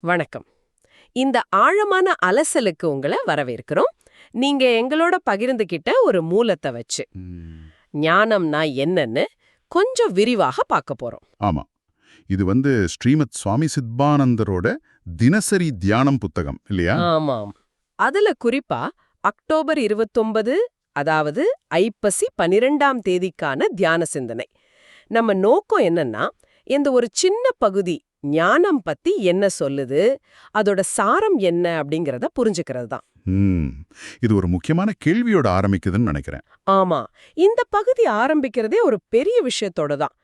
வணக்கம். இந்த ஆழமான அலசலுக்கு உங்களை வரவேற்கிறோம். நீங்க எங்களோட பகிர்ந்துகிட்ட ஒரு மூலத்தை வச்சு. ஞானம்னா என்னன்னு கொஞ்சம் விரிவாக பார்க்க போறோம். ஆமா. இது வந்து ஸ்ரீமத் சுவாமி சித்பானந்தரோட தினசரி தியானம் புத்தகம் இல்லையா? ஆமாம். அதுல குறிப்பா அக்டோபர் 29 அதாவது ஐப்பசி பனிரெண்டாம் தேதிக்கான தியான சிந்தனை. நம்ம நோக்கம் என்னன்னா இந்த ஒரு சின்ன பகுதி ஞானம் பத்தி என்ன சொல்லுது? அதோட சாரம் என்ன அப்படிங்கறத புரிஞ்சுக்கிறது தான். இது ஒரு முக்கியமான கேள்வியோட ஆரம்பிக்குதுன்னு நினைக்கிறேன். ஆமா. இந்த பகுதி ஆரம்பிக்கிறதே ஒரு பெரிய விஷயத்தோட தான்.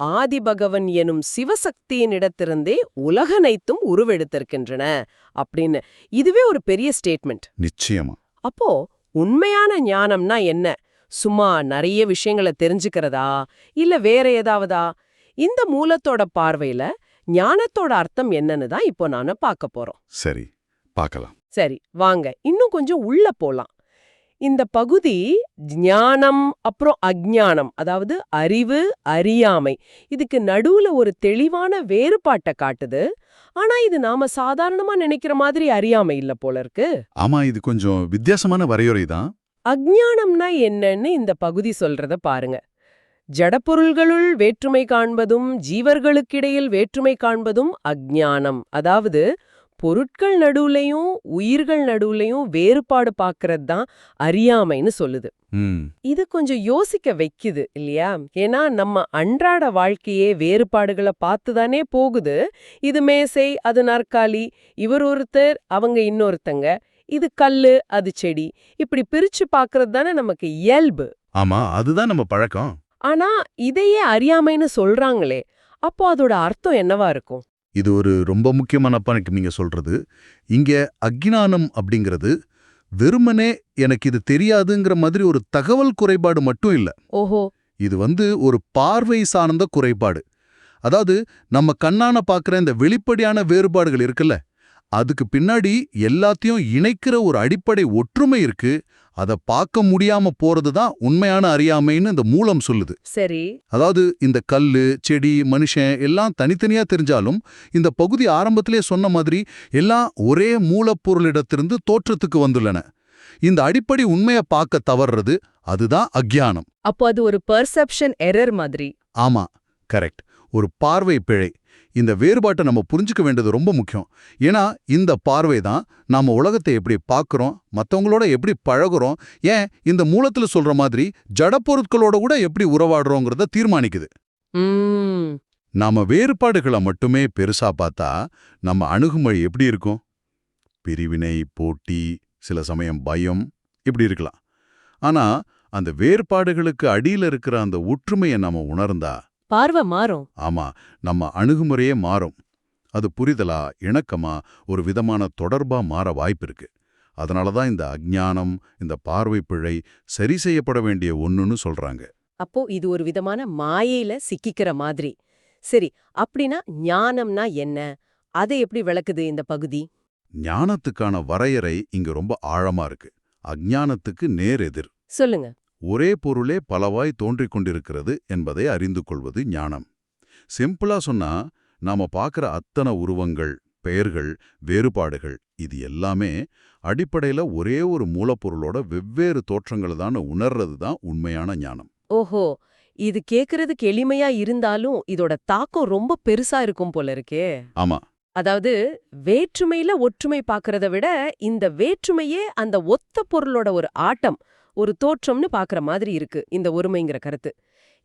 ஆதி பகவன் எனும் சிவசக்தியின் இடத்திலிருந்தே உலகனைத்தும் உருவெடுத்திருக்கின்றன அப்படின்னு. இதுவே ஒரு பெரிய ஸ்டேட்மெண்ட் நிச்சயமா. அப்போ உண்மையான ஞானம்னா என்ன? சும்மா நிறைய விஷயங்களை தெரிஞ்சுக்கிறதா? இல்ல வேற ஏதாவதா? இந்த மூலத்தோட பார்வையில ஞானத்தோட அர்த்தம் என்னன்னு தான் இப்போ நாம பார்க்க போறோம். சரி பார்க்கலாம். சரி வாங்க. இன்னும் கொஞ்சம் உள்ள போலாம். இந்த பகுதி ஞானம் அப்புறம் அஜ்ஞானம் அதாவது அறிவு அறியாமை. இதுக்கு நடுவுல ஒரு தெளிவான வேறுபாட்டை காட்டுது. ஆனா இது நாம சாதாரணமா நினைக்கிற மாதிரி அறியாமை இல்ல போல இருக்கு. ஆமா இது கொஞ்சம் வித்தியாசமான வரையறை தான். அஜ்ஞானம்னா என்னன்னு இந்த பகுதி சொல்றத பாருங்க. ஜடப்பொருள்களுள் வேற்றுமை காண்பதும் ஜீவர்களுக்கிடையில் வேற்றுமை காண்பதும் அஜ்ஞானம். அதாவது பொருட்கள் நடுவுலயும் உயிர்கள் நடுவுலயும் வேறுபாடு பார்க்கறது தான் அறியாமைன்னு சொல்லுது. இது கொஞ்சம் யோசிக்க வைக்குது இல்லையா? ஏன்னா நம்ம அன்றாட வாழ்க்கையே வேறுபாடுகளை பார்த்துதானே போகுது. இது மேசை அது நாற்காலி இவர் ஒருத்தர் அவங்க இன்னொருத்தங்க. இது கல்லு அது செடி. இப்படி பிரிச்சு பார்க்கறது தானே நமக்கு இயல்பு. ஆமா அதுதான் நம்ம பழக்கம். ஆனா இதையே அறியாமைன்னு சொல்றாங்களே அப்போ அதோட அர்த்தம் என்னவா இருக்கும்? இது ஒரு ரொம்ப முக்கியமான பணிக்கு நீங்க சொல்றது. இங்க அக்ஞானம் அப்படிங்கிறது வெறுமனே எனக்கு இது தெரியாதுங்கிற மாதிரி ஒரு தகவல் குறைபாடு மட்டும் இல்ல. ஓஹோ. இது வந்து ஒரு பார்வை சார்ந்த குறைபாடு. அதாவது நம்ம கண்ணான பார்க்குற இந்த வெளிப்படையான வேறுபாடுகள் இருக்குல்ல? அதுக்கு பின்னாடி எல்லாத்தையும் இணைக்கிற ஒரு அடிப்படை ஒற்றுமை இருக்கு. அதை பார்க்க முடியாம போறது தான் உண்மையான அறியாமைன்னு இந்த மூலம் சொல்லுது. சரி. அதாவது இந்த கல்லு செடி மனுஷன் எல்லாம் தனித்தனியா தெரிஞ்சாலும் இந்த பகுதி ஆரம்பத்திலே சொன்ன மாதிரி எல்லாம் ஒரே மூலப்பொருளிடத்திலிருந்து தோற்றத்துக்கு வந்துள்ளன. இந்த அடிப்படை உண்மையை பார்க்க தவறுறது அதுதான் அக்ஞானம் அப்போ அது ஒரு பெர்செப்ஷன் எரர் மாதிரி. ஆமா கரெக்ட் ஒரு பார்வை பிழை. இந்த வேறுபாட்டை நம்ம புரிஞ்சுக்க வேண்டியது ரொம்ப முக்கியம். ஏன்னா இந்த பார்வை தான் நாம உலகத்தை எப்படி பார்க்கறோம் மத்தவங்களோட எப்படி பழகுறோம் ஏன் இந்த மூலத்துல சொல்ற மாதிரி ஜடப்பொருட்களோட கூட எப்படி உறவாடுறோங்கிறத தீர்மானிக்குது. நாம வேறுபாடுகளை மட்டுமே பெருசா பார்த்தா நம்ம அணுகுமொழி எப்படி இருக்கும்? பிரிவினை போட்டி சில சமயம் பயம் இப்படி இருக்கலாம். ஆனா அந்த வேறுபாடுகளுக்கு அடியில இருக்கிற அந்த ஒற்றுமையை நாம உணர்ந்தா பார்வை மாறும். ஆமா நம்ம அணுகுமுறையே மாறும். அது புரிதலா இணக்கமா ஒரு விதமான தொடர்பா மாற வாய்ப்பிருக்கு. அதனால தான் இந்த அஞ்ஞானம் இந்த பார்வை பிழை சரி செய்யப்பட வேண்டிய ஒண்ணுன்னு சொல்றாங்க. அப்போ இது ஒரு விதமான மாயையில சிக்கிக்கிற மாதிரி. சரி அப்படின்னா ஞானம்னா என்ன? அதை எப்படி விளக்குது இந்த பகுதி? ஞானத்துக்கான வரையறை இங்க ரொம்ப ஆழமா இருக்கு. அஞ்ஞானத்துக்கு நேர் எதிர். சொல்லுங்க. ஒரே பொருளே பலவாய் தோன்றிக் கொண்டிருக்கிறது என்பதை அறிந்து கொள்வது ஞானம். சிம்பிளா சொன்னா நாம பார்க்கிற அத்தனை உருவங்கள் பெயர்கள் வேறுபாடுகள் இது எல்லாமே அடிப்படையில ஒரே ஒரு மூலப்பொருளோட வெவ்வேறு தோற்றங்கள் தான் உணர்றது தான் உண்மையான ஞானம். ஓஹோ! இது கேக்குறதுக்கு எளிமையா இருந்தாலும் இதோட தாக்கம் ரொம்ப பெருசா இருக்கும் போல இருக்கே. ஆமா. அதாவது வேற்றுமையில ஒற்றுமை பார்க்கறத விட இந்த வேற்றுமையே அந்த ஒத்த பொருளோட ஒரு ஆட்டம் ஒரு தோற்றம்னு பார்க்கற மாதிரி இருக்கு இந்த ஒருமைங்கிற கருத்து.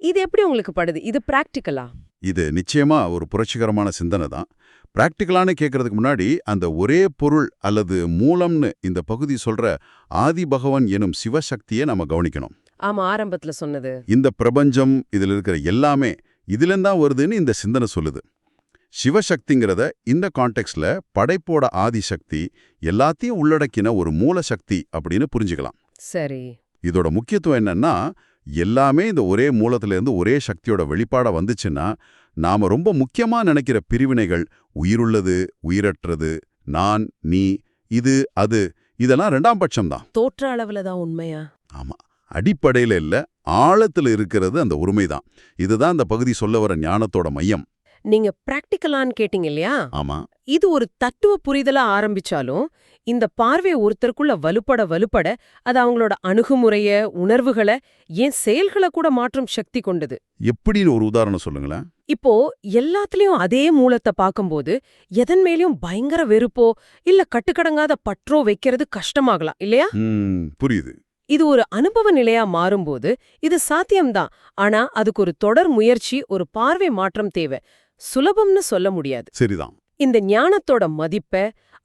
இது எப்படி உங்களுக்கு படுது? இது பிராக்டிக்கலா இது நிச்சயமா ஒரு புரட்சிகரமான சிந்தனை தான். பிராக்டிக்கலான்னு கேட்கறதுக்கு முன்னாடி அந்த ஒரே பொருள் அல்லது மூலம்னு இந்த பகுதி சொல்ற ஆதி பகவான் எனும் சிவசக்தியை நம்ம கவனிக்கணும். ஆமா ஆரம்பத்துல சொன்னது. இந்த பிரபஞ்சம் இதில் இருக்கிற எல்லாமே இதுலேருந்தான் வருதுன்னு இந்த சிந்தனை சொல்லுது. சிவசக்திங்கிறத இந்த கான்டெக்ட்ல படைப்போட ஆதிசக்தி எல்லாத்தையும் உள்ளடக்கின ஒரு மூல சக்தி அப்படின்னு புரிஞ்சுக்கலாம். சரி. இதோட முக்கியத்துவம் என்னன்னா எல்லாமே இந்த ஒரே மூலத்திலேருந்து ஒரே சக்தியோட வெளிப்பாடா வந்துச்சுன்னா நாம ரொம்ப முக்கியமா நினைக்கிற பிரிவினைகள் உயிருள்ளது உயிரற்றது நான் நீ இது அது இதெல்லாம் ரெண்டாம் பட்சம்தான். தோற்ற அளவுல தான் உண்மையா? ஆமா. அடிப்படையில இல்ல ஆழத்துல இருக்கிறது அந்த உரிமைதான். இதுதான் அந்த பகுதி சொல்ல வர ஞானத்தோட மையம். நீங்க பிராக்டிக்கலான்னு கேட்டீங்க இல்லையா? ஆமா. இது ஒரு தத்துவ புரிதலா ஆரம்பிச்சாலும் இந்த பார்வை ஒருத்தருக்குள்ள வலுப்பட வலுப்பட அது அவங்களோட அணுகுமுறைய உணர்வுகளை ஏன் செயல்களை கூட மாற்றும் சக்தி கொண்டது. எப்படின்னு ஒரு உதாரணம் சொல்லுங்களேன். இப்போ எல்லாத்துலயும் அதே மூலத்தை பார்க்கும்போது எதன் மேலயும் பயங்கர வெறுப்போ இல்ல கட்டுக்கடங்காத பற்றோ வைக்கிறது கஷ்டமாகலாம் இல்லையா? புரியுது. இது ஒரு அனுபவ நிலையா மாறும்போது இது சாத்தியம்தான். ஆனா அதுக்கு ஒரு தொடர் முயற்சி ஒரு பார்வை மாற்றம் தேவை. சுலபம்னு சொல்ல முடியாது. சரிதான். இந்த ஞானத்தோட மதிப்ப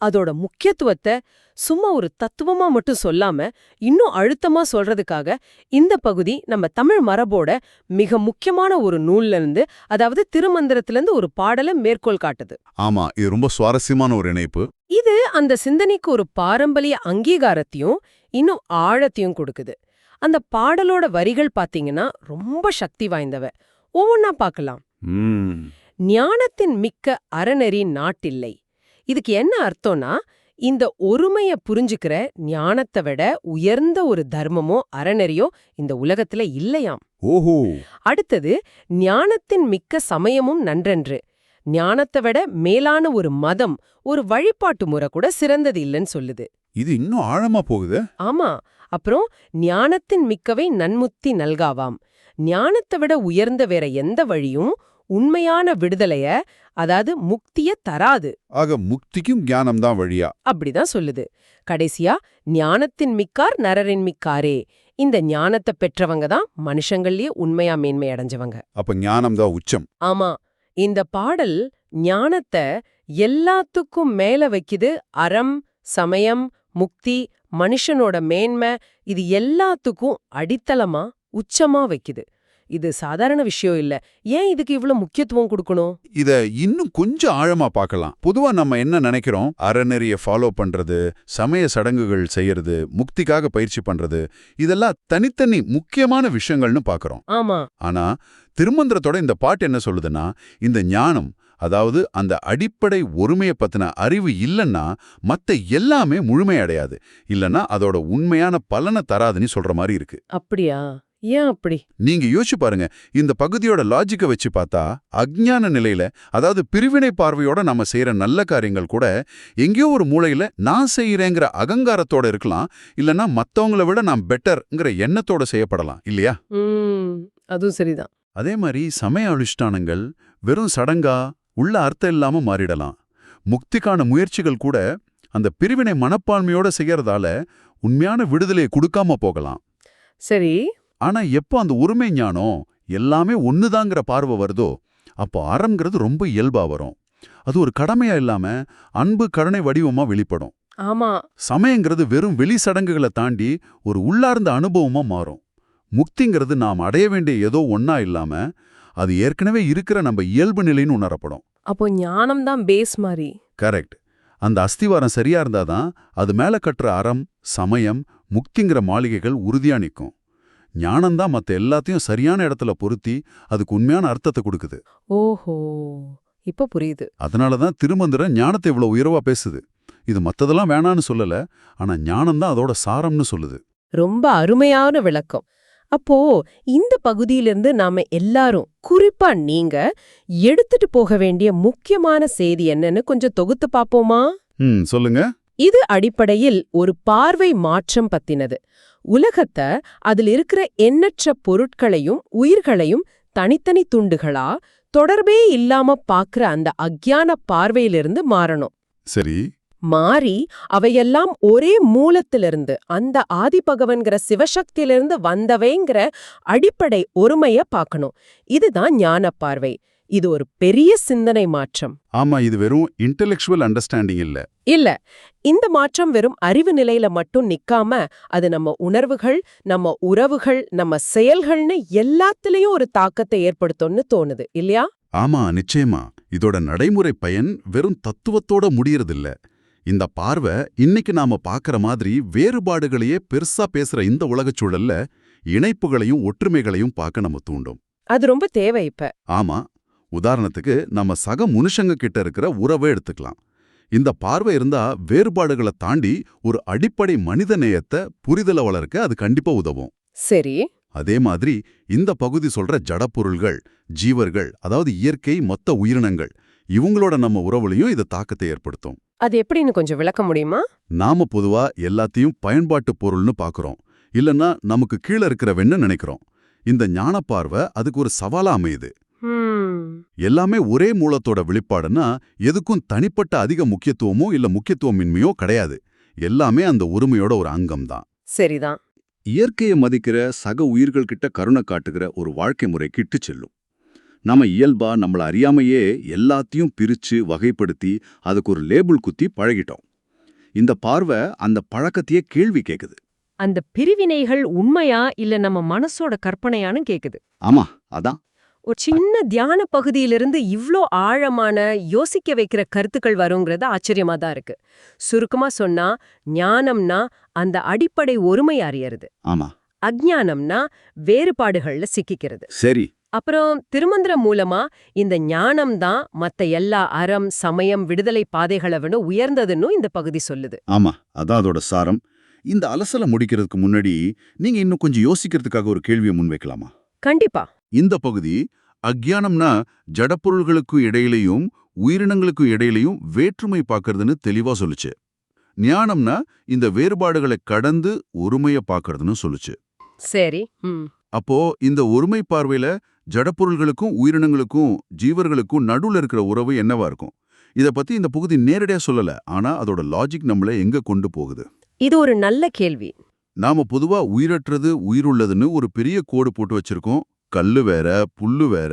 அதோட முக்கியத்துவத்தை சும்மா ஒரு தத்துவமா மட்டும் சொல்லாம இன்னும் அழுத்தமா சொல்றதுக்காக இந்த பகுதி நம்ம தமிழ் மரபோட மிக முக்கியமான ஒரு நூல்ல இருந்து அதாவது திருமந்திரத்திலிருந்து ஒரு பாடலை மேற்கோள் காட்டுது. ஆமா இது ரொம்ப சுவாரஸ்யமான ஒரு இணைப்பு. இது அந்த சிந்தனைக்கு ஒரு பாரம்பரிய அங்கீகாரத்தையும் இன்னும் ஆழத்தையும் கொடுக்குது. அந்த பாடலோட வரிகள் பாத்தீங்கன்னா ரொம்ப சக்தி வாய்ந்தவ. ஒவ்வொன்னா பார்க்கலாம் ஞானத்தின் மிக்க அறநெறி நாட்டில்லை. இதுக்கு என்ன அர்த்தம்னா இந்த ஒருமைய புரிஞ்சுக்கிற ஞானத்தை விட உயர்ந்த ஒரு தர்மமோ அறநெறியோ இந்த உலகத்துல இல்லையாம். ஓஹோ. அடுத்தது ஞானத்தின் மிக்க சமயமும் நன்றென்று. ஞானத்தை விட மேலான ஒரு மதம் ஒரு வழிபாட்டு முறை கூட சிறந்தது இல்லைன்னு சொல்லுது. இது இன்னும் ஆழமா போகுது? ஆமா. அப்புறம் ஞானத்தின் மிக்கவை நன்முத்தி நல்காவாம். ஞானத்தை விட உயர்ந்த வேற எந்த வழியும் உண்மையான விடுதலைய அதாவது முக்திய தராது. ஆக முக்திக்கும் ஞானம் தான் வழியா. அப்படிதான் சொல்லுது. கடைசியா ஞானத்தின் மிக்கார் நரரின் மிக்காரே. இந்த ஞானத்தை பெற்றவங்க தான் மனுஷங்கள்லயே உண்மையா மேன்மை அடைஞ்சவங்க. அப்ப ஞானம் தான் உச்சம். ஆமா. இந்த பாடல் ஞானத்தை எல்லாத்துக்கும் மேல வைக்குது. அறம் சமயம் முக்தி மனுஷனோட மேன்மை இது எல்லாத்துக்கும் அடித்தளமா உச்சமா வைக்குது. இது சாதாரண விஷயம் இல்ல. ஏன் இதுக்கு இவ்ளோ முக்கியத்துவம் கொடுக்கணும்? இத இன்னும் கொஞ்சம் ஆழமா பார்க்கலாம். பொதுவா நம்ம என்ன நினைக்கிறோம்? அறநெறிய ஃபாலோ பண்றது சமய சடங்குகள் செய்யறது முக்திக்காக பயிற்சி பண்றது இதெல்லாம் தனித்தனி முக்கியமான விஷயங்கள்னு பார்க்கறோம். ஆமா. ஆனா திருமந்திரத்தோட இந்த பாட்டு என்ன சொல்லுதுன்னா இந்த ஞானம் அதாவது அந்த அடிப்படை ஒருமையை பத்தின அறிவு இல்லைன்னா மத்த எல்லாமே முழுமையடையாது. இல்லைன்னா அதோட உண்மையான பலனை தராதுன்னு சொல்ற மாதிரி இருக்கு. அப்படியா? ஏன் அப்படி? நீங்க யோசிச்சு பாருங்க. இந்த பகுதியோட லாஜிக்கை வச்சு பார்த்தா அஜ்ஞான நிலையில அதாவது பிரிவினை பார்வையோட நம்ம செய்யற நல்ல காரியங்கள் கூட எங்கேயோ ஒரு மூலையில நான் செய்யறேங்கிற அகங்காரத்தோட இருக்கலாம். இல்லனா மத்தவங்கள விட நான் பெட்டர்ங்கிற எண்ணத்தோட செய்யப்படலாம். இல்லையா? அதுவும் சரிதான். அதே மாதிரி சமய அனுஷ்டானங்கள் வெறும் சடங்கா உள்ள அர்த்தம் இல்லாம மாறிடலாம். முக்திக்கான முயற்சிகள் கூட அந்த பிரிவினை மனப்பான்மையோட செய்யறதால உண்மையான விடுதலையை கொடுக்காம போகலாம். சரி ஆனா எப்போ அந்த உரிமை ஞானம் எல்லாமே ஒண்ணுதாங்கிற பார்வை வருதோ அப்போ அறம்ங்கிறது ரொம்ப இயல்பா வரும். அது ஒரு கடமையா இல்லாம அன்பு கருணை வடிவமா வெளிப்படும். ஆமா. சமயங்கிறது வெறும் வெளி சடங்குகளை தாண்டி ஒரு உள்ளார்ந்த அனுபவமா மாறும். முக்திங்கிறது நாம் அடைய வேண்டிய ஏதோ ஒண்ணா இல்லாம அது ஏற்கனவே இருக்கிற நம்ம இயல்பு நிலைன்னு உணரப்படும். அப்போ ஞானம் தான் பேஸ் மாதிரி கரெக்ட். அந்த அஸ்திவாரம் சரியா இருந்தாதான் அது மேல கட்டுற அறம் சமயம் முக்திங்கிற மாளிகைகள் உறுதியா நிற்கும் ஞானம்தான் மத்த எல்லாத்தையும் சரியான இடத்துல பொருத்தி அதுக்கு உண்மையான அர்த்தத்தை கொடுக்குது. ஓஹோ இப்ப புரியுது. அதனால தான் திருமந்திரம் ஞானத்தை இவ்வளவு உயர்வா பேசுது. இது மத்ததெல்லாம் வேணான்னு சொல்லல ஆனா ஞானம்தான் அதோட சாரம்னு சொல்லுது. ரொம்ப அருமையான விளக்கம். அப்போ இந்த பகுதியிலிருந்து நாம எல்லாரும் குறிப்பா நீங்க எடுத்துட்டு போக வேண்டிய முக்கியமான செய்தி என்னன்னு கொஞ்சம் தொகுத்து பாப்போமா ம் சொல்லுங்க. இது அடிப்படையில் ஒரு பார்வை மாற்றம் பத்தினது. உலகத்தை அதில் இருக்கிற எண்ணற்ற பொருட்களையும் உயிர்களையும் தனித்தனி துண்டுகளா? தொடர்பே இல்லாம பாக்குற அந்த அக்ஞான பார்வையிலிருந்து மாறணும். சரி. மாறி அவையெல்லாம் ஒரே மூலத்திலிருந்து அந்த ஆதிபகவன்கிற சிவசக்தியிலிருந்து வந்தவைங்கிற அடிப்படை ஒருமைய பார்க்கணும் இதுதான் ஞான பார்வை. இது ஒரு பெரிய சிந்தனை மாற்றம். ஆமா இது வெறும் இன்டெலெக்சுவல் அண்டர்ஸ்டாண்டிங் இல்ல. இல்ல இந்த மாற்றம் வெறும் அறிவு நிலையில மட்டும் நிக்காம அது நம்ம உணர்வுகள் நம்ம உறவுகள் நம்ம செயல்கள்னு எல்லாத்துலயும் ஒரு தாக்கத்தை ஏற்படுத்தும்னு தோணுது இல்லையா? ஆமா நிச்சயமா. இதோட நடைமுறை பயன் வெறும் தத்துவத்தோட முடியறதில்ல. இந்த பார்வை இன்னைக்கு நாம பார்க்கற மாதிரி வேறுபாடுகளையே பெருசா பேசுற இந்த உலகச் சூழல்ல இணைப்புகளையும் ஒற்றுமைகளையும் பார்க்க நம்ம தூண்டும். அது ரொம்ப தேவை இப்ப. ஆமா உதாரணத்துக்கு நம்ம சக மனுஷங்க கிட்ட இருக்கிற உறவை எடுத்துக்கலாம். இந்த பார்வை இருந்தா வேறுபாடுகளை தாண்டி ஒரு அடிப்படை மனித நேயத்தை புரிதலை வளர்க்க அது கண்டிப்பா உதவும். சரி. அதே மாதிரி இந்த பகுதி சொல்ற ஜடப்பொருள்கள் ஜீவர்கள் அதாவது இயற்கை மொத்த உயிரினங்கள் இவங்களோட நம்ம உறவுலையும் இது தாக்கத்தை ஏற்படுத்தும். அது எப்படின்னு கொஞ்சம் விளக்க முடியுமா? நாம பொதுவா எல்லாத்தையும் பயன்பாட்டு பொருள்னு பார்க்கறோம் இல்லனா நமக்கு கீழே இருக்கிறவன்னு நினைக்கிறோம். இந்த ஞான பார்வை அதுக்கு ஒரு சவாலா அமையுது. எல்லாமே ஒரே மூலத்தோட வெளிப்பாடுன்னா எதுக்கும் தனிப்பட்ட அதிக முக்கியத்துவமோ இல்ல முக்கியத்துவமின்மையோ கிடையாது. எல்லாமே அந்த உரிமையோட ஒரு அங்கம்தான். சரிதான். இயற்கையை மதிக்கிற சக உயிர்கள் கிட்ட கருணை காட்டுகிற ஒரு வாழ்க்கை முறை கிட்டு செல்லும். நம்ம இயல்பா நம்மள அறியாமையே எல்லாத்தையும் பிரிச்சு வகைப்படுத்தி அதுக்கு ஒரு லேபிள் குத்தி பழகிட்டோம். இந்த பார்வை அந்த பழக்கத்தையே கேள்வி கேக்குது. அந்த பிரிவினைகள் உண்மையா இல்ல நம்ம மனசோட கற்பனையான்னு கேக்குது. ஆமா அதான். ஒரு சின்ன தியான பகுதியிலிருந்து இவ்ளோ ஆழமான யோசிக்க வைக்கிற கருத்துக்கள் வருங்கிறது ஆச்சரியமா தான் இருக்கு. சுருக்கமா சொன்னா ஞானம்னா அந்த அடிப்படை ஒருமை அறியறது. ஆமா. அஜ்ஞானம்னா வேறுபாடுகள்ல சிக்கிக்கிறது. சரி. அப்புறம் திருமந்திரம் மூலமா இந்த ஞானம் தான் மத்த எல்லா அறம் சமயம் விடுதலை பாதைகளை விட உயர்ந்ததுன்னு இந்த பகுதி சொல்லுது. ஆமா அதான் அதோட சாரம். இந்த அலசலை முடிக்கிறதுக்கு முன்னாடி நீங்க இன்னும் கொஞ்சம் யோசிக்கிறதுக்காக ஒரு கேள்வியை முன்வைக்கலாமா? கண்டிப்பா. இந்த பகுதி அக்ஞானம்னா ஜடப்பொருள்களுக்கு இடையிலையும் உயிரினங்களுக்கு இடையிலையும் வேற்றுமை பார்க்கறதுன்னு தெளிவா சொல்லுச்சு. ஞானம்னா இந்த வேறுபாடுகளை கடந்து ஒருமைய பார்க்கறதுன்னு சொல்லுச்சு. சரி அப்போ இந்த ஒருமை பார்வையில ஜடப்பொருள்களுக்கும் உயிரினங்களுக்கும் ஜீவர்களுக்கும் நடுவுல இருக்கிற உறவு என்னவா இருக்கும்? இத பத்தி இந்த பகுதி நேரடியா சொல்லல ஆனா அதோட லாஜிக் நம்மள எங்க கொண்டு போகுது? இது ஒரு நல்ல கேள்வி. நாம பொதுவா உயிரற்றது உயிருள்ளதுன்னு ஒரு பெரிய கோடு போட்டு வச்சிருக்கோம். கல்லு வேற புல்லு வேற.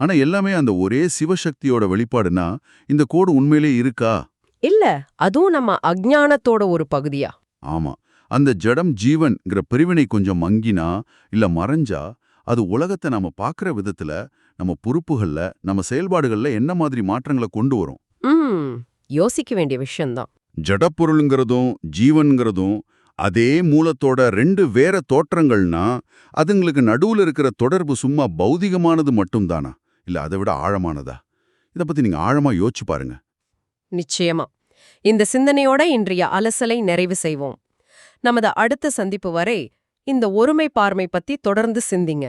ஆனா எல்லாமே அந்த ஒரே சிவசக்தியோட வெளிப்பாடுனா இந்த கோடு உண்மையிலே இருக்கா? இல்ல அதுவும் நம்ம அஜ்ஞானத்தோட ஒரு பகுதியா? ஆமா. அந்த ஜடம் ஜீவன்ங்கிற பிரிவினை கொஞ்சம் மங்கினா இல்ல மறைஞ்சா அது உலகத்தை நாம பார்க்கற விதத்துல நம்ம பொறுப்புகள்ல நம்ம செயல்பாடுகள்ல என்ன மாதிரி மாற்றங்களை கொண்டு வரும்? யோசிக்க வேண்டிய விஷயம்தான். ஜடப்பொருளுங்கிறதும் ஜீவன்கிறதும் அதே மூலத்தோட ரெண்டு வேற தோற்றங்கள்னா அதுங்களுக்கு நடுவுல இருக்கிற தொடர்பு சும்மா பௌதிகமானது மட்டும்தானா? இல்ல அதை விட ஆழமானதா? இத பத்தி நீங்க ஆழமா யோசிச்சு பாருங்க. நிச்சயமா. இந்த சிந்தனையோட இன்றைய அலசலை நிறைவு செய்வோம். நமது அடுத்த சந்திப்பு வரை இந்த ஒருமை பார்மை பத்தி தொடர்ந்து சிந்திங்க.